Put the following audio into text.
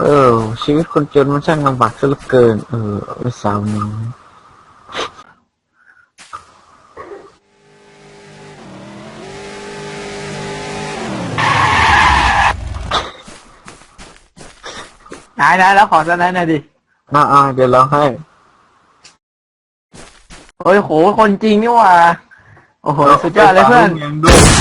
เออ ชีวิตคนจนมันช่างลำบากซะเหลือเกิน เออไสาวน้อยนายนายแล้วขอสไนด์หน่อยดิ อ่าอ่าเดี๋ยวเราให้ โอ้ยโห คนจริงนี่หว่า โอ้โห สุดยอดเลยเพื่อนยงด้วย